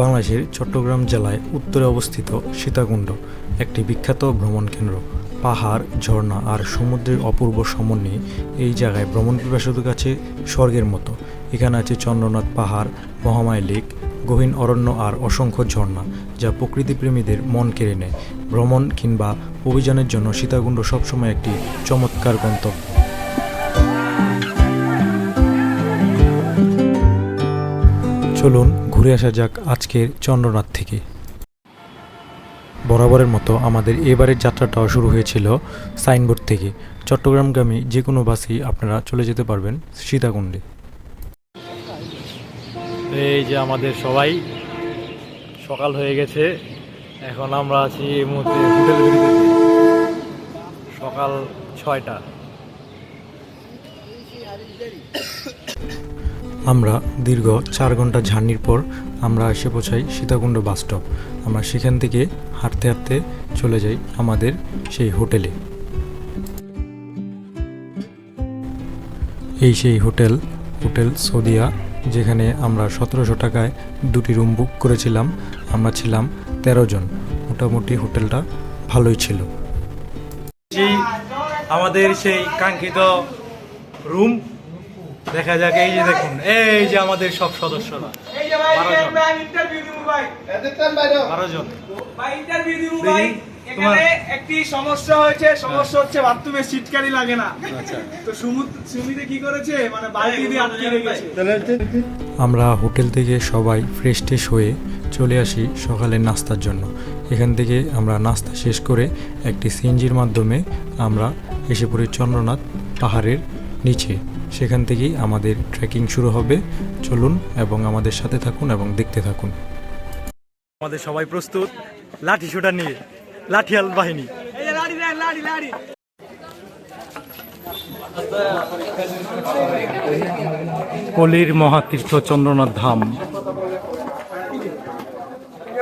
বাংলাদেশের চট্টগ্রাম জেলায় উত্তরে অবস্থিত সীতাকুণ্ড, একটি বিখ্যাত ভ্রমণ কেন্দ্র। পাহাড়, ঝর্ণা আর সমুদ্রের অপূর্ব সমন্বয়ে এই জায়গায় ভ্রমণ পিপাসুদের কাছে স্বর্গের মতো। এখানে আছে চন্দ্রনাথ পাহাড়, মহামায় লেক, গহীন অরণ্য আর অসংখ্য ঝর্ণা, যা প্রকৃতিপ্রেমীদের মন কেড়ে নেয়। ভ্রমণ কিংবা অভিযানের জন্য সীতাকুণ্ড সবসময় একটি চমৎকার গন্তব্য। চলুন ঘুরে আসা যাক আজকের চন্দ্রনাথ থেকে। বরাবরের মতো আমাদের এবারের যাত্রাটাও শুরু হয়েছিল সাইনবোর্ড থেকে। চট্টগ্রামগামী যে কোনো বাসেই আপনারা চলে যেতে পারবেন সীতাকুণ্ডে। এই যে আমাদের সবাই, সকাল হয়ে গেছে। এখন আমরা আছি এই মুহূর্তে সকাল ছয়টা। আমরা দীর্ঘ চার ঘণ্টা জার্নির পর আমরা এসে পৌঁছাই সীতাকুণ্ড বাস স্টপ। আমরা সেখান থেকে হাঁটতে হাঁটতে চলে যাই আমাদের সেই হোটেলে। এই সেই হোটেল হোটেল সদিয়া, যেখানে আমরা সতেরোশো টাকায় দুটি রুম বুক করেছিলাম। আমরা ছিলাম তেরো জন। মোটামুটি হোটেলটা ভালোই ছিল। আমাদের সেই কাঙ্ক্ষিত রুম দেখা যাক এই যে দেখুন এই যে আমাদের সব সদস্যরা। এই যে ভাই বারো জন। ইন্টারভিউ দিব ভাই। বারো জন। ভাই ইন্টারভিউ দিব ভাই। এখানে একটি সমস্যা হয়েছে সমস্যা হচ্ছে বাথরুমে সিটকারি লাগে না। তো সুমুদ সুমিতে কি করেছে? মানে বালতি দিয়ে আটকে রেখেছে। আমরা হোটেল থেকে সবাই ফ্রেশ ট্রেশ হয়ে চলে আসি সকালের নাস্তার জন্য। এখান থেকে আমরা নাস্তা শেষ করে একটি সিএনজির মাধ্যমে আমরা এসে পড়ি চন্দ্রনাথ পাহাড়ের নিচে। সেখান থেকেই আমাদের ট্রেকিং শুরু হবে। চলুন এবং আমাদের সাথে থাকুন এবং দেখতে থাকুন। আমাদের সবাই প্রস্তুত। লাঠি ছোটা নিয়ে। লাঠিয়াল বাহিনী। এই যে লাড়ি দেন লাড়ি লাড়ি কলির মহাতীর্থ চন্দ্রনাথ ধাম।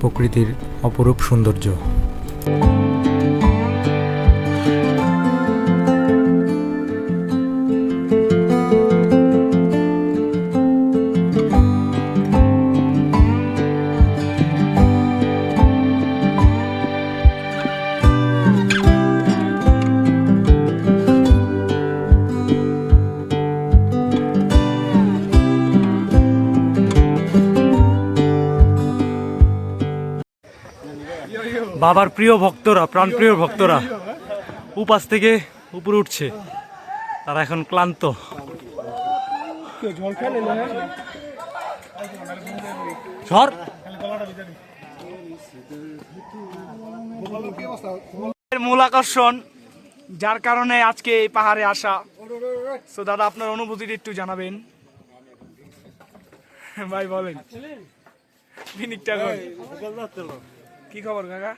প্রকৃতির অপরূপ সৌন্দর্য। বাবার প্রিয় ভক্তরা, প্রাণপ্রিয় ভক্তরা, উপাস থেকে উপরে উঠছে। তারা এখন ক্লান্ত। মূল আকর্ষণ, যার কারণে আজকে এই পাহাড়ে আসা। তো দাদা, আপনার অনুভূতিটা একটু জানাবেন। ভাই বলেন। কি খবর, কাকা?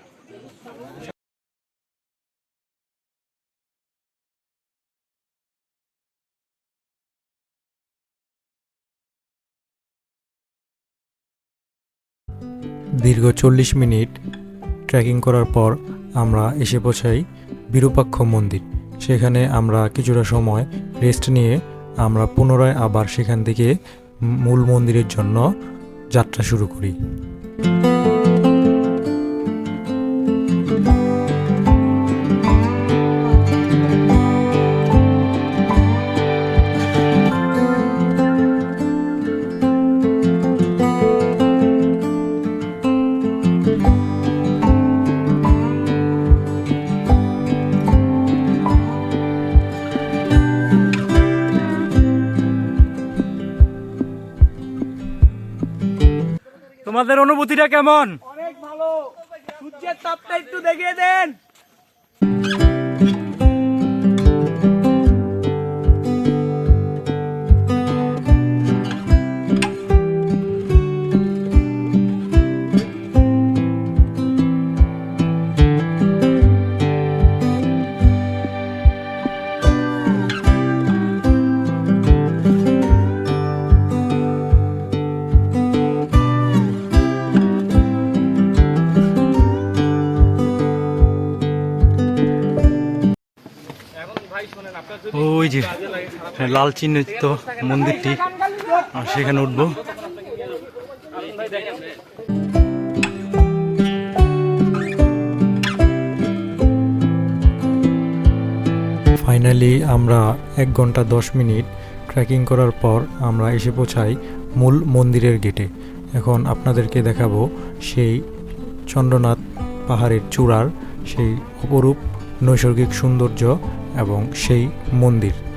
দীর্ঘ চল্লিশ মিনিট ট্রেকিং করার পর আমরা এসে পৌঁছাই বিরূপাক্ষ মন্দির। সেখানে আমরা কিছুটা সময় রেস্ট নিয়ে আমরা পুনরায় আবার সেখান থেকে মূল মন্দিরের জন্য যাত্রা শুরু করি। তোমাদের অনুভূতিটা কেমন? অনেক ভালো। সূর্যের তাপটা একটু দেখিয়ে দেন। ওই যে লাল চিহ্নিত মন্দিরটি। সেখানে উঠবো। ফাইনালি আমরা এক ঘণ্টা দশ মিনিট ট্রেকিং করার পর আমরা এসে পৌঁছাই মূল মন্দিরের গেটে এখন আপনাদেরকে দেখাবো সেই চন্দ্রনাথ পাহাড়ের চূড়ার সেই অপরূপ নৈসর্গিক সৌন্দর্য এবং সেই মন্দির।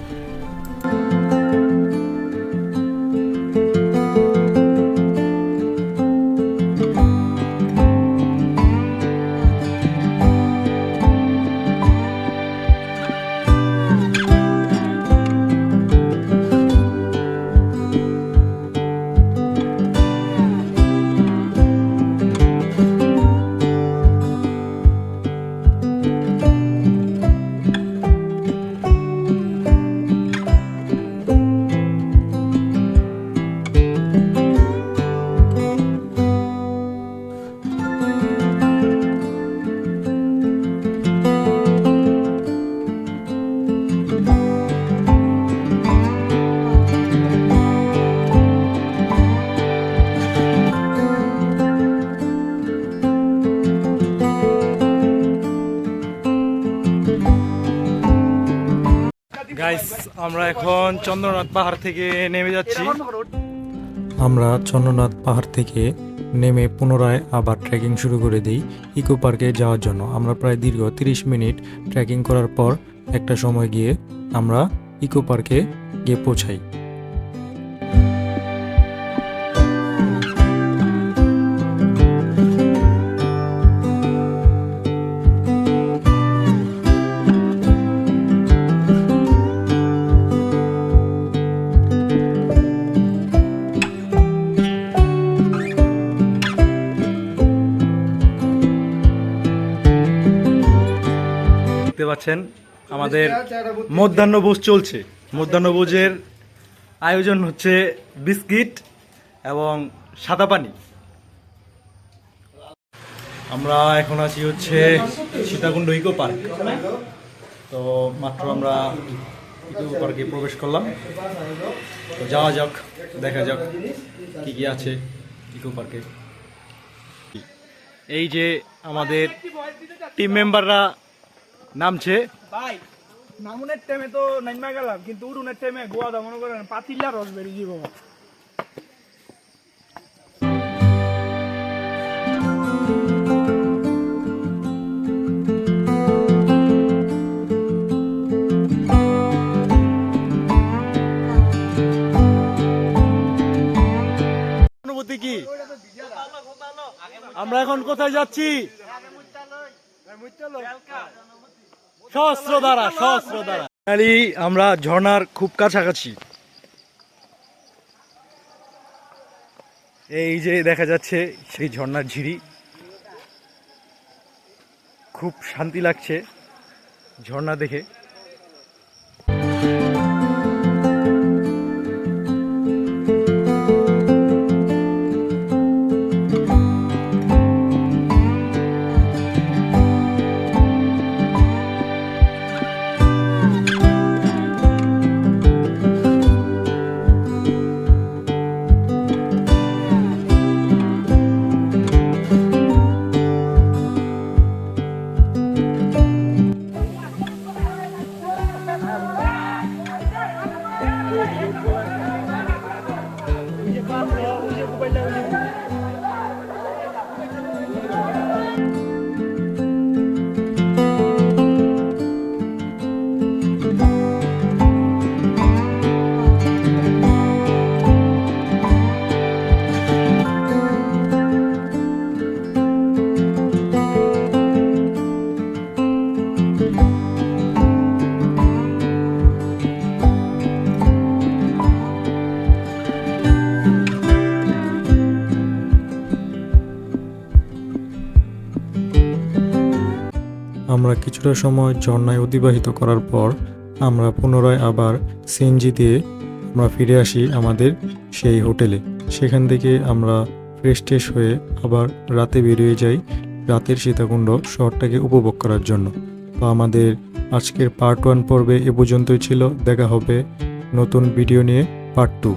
আমরা এখন চন্দ্রনাথ পাহাড় থেকে নেমে যাচ্ছি। আমরা চন্দ্রনাথ পাহাড় থেকে নেমে পুনরায় আবার ট্রেকিং শুরু করে দিই ইকো পার্কে যাওয়ার জন্য। আমরা প্রায় দীর্ঘ 30 মিনিট ট্রেকিং করার পর একটা সময় গিয়ে আমরা ইকো পার্কে গিয়ে পৌঁছাই। পাচ্ছেন আমাদের মধ্যাহ্নভোজ চলছে। মধ্যাহ্নভোজের আয়োজন হচ্ছে বিস্কিট এবং সাদা পানি। আমরা এখন আছি হচ্ছে সীতাকুণ্ড ইকো পার্ক। তো মাত্র আমরা ইকো পার্কে প্রবেশ করলাম। তো যাওয়া যাক, দেখা যাক কি কি আছে ইকো পার্কে। এই যে আমাদের টিম মেম্বাররা নামছে ভাই নামুনের টাইমে তো নাইমা গেলাম কিন্তু উড়ুনের টাইমে গোয়া দা মনে করেন পাতিল্লা রস বেরিয়ে যাব। অনুভূতি কি? আমরা এখন কোথায় যাচ্ছি? আমরা ঝর্ণার খুব কাছাকাছি। এই যে দেখা যাচ্ছে, সেই ঝর্ণার ঝিরি। খুব শান্তি লাগছে ঝর্ণা দেখে। আমরা কিছুটা সময় ঝর্ণায় অতিবাহিত করার পর আমরা পুনরায় আবার সিএনজি দিয়ে আমরা ফিরে আসি আমাদের সেই হোটেলে। সেখান থেকে আমরা ফ্রেশ হয়ে আবার রাতে বেরিয়ে যাই রাতের সীতাকুণ্ড শহরটাকে উপভোগ করার জন্য। তো আমাদের আজকের পার্ট ওয়ান পর্বে এ পর্যন্তই ছিল। দেখা হবে নতুন ভিডিও নিয়ে পার্ট টু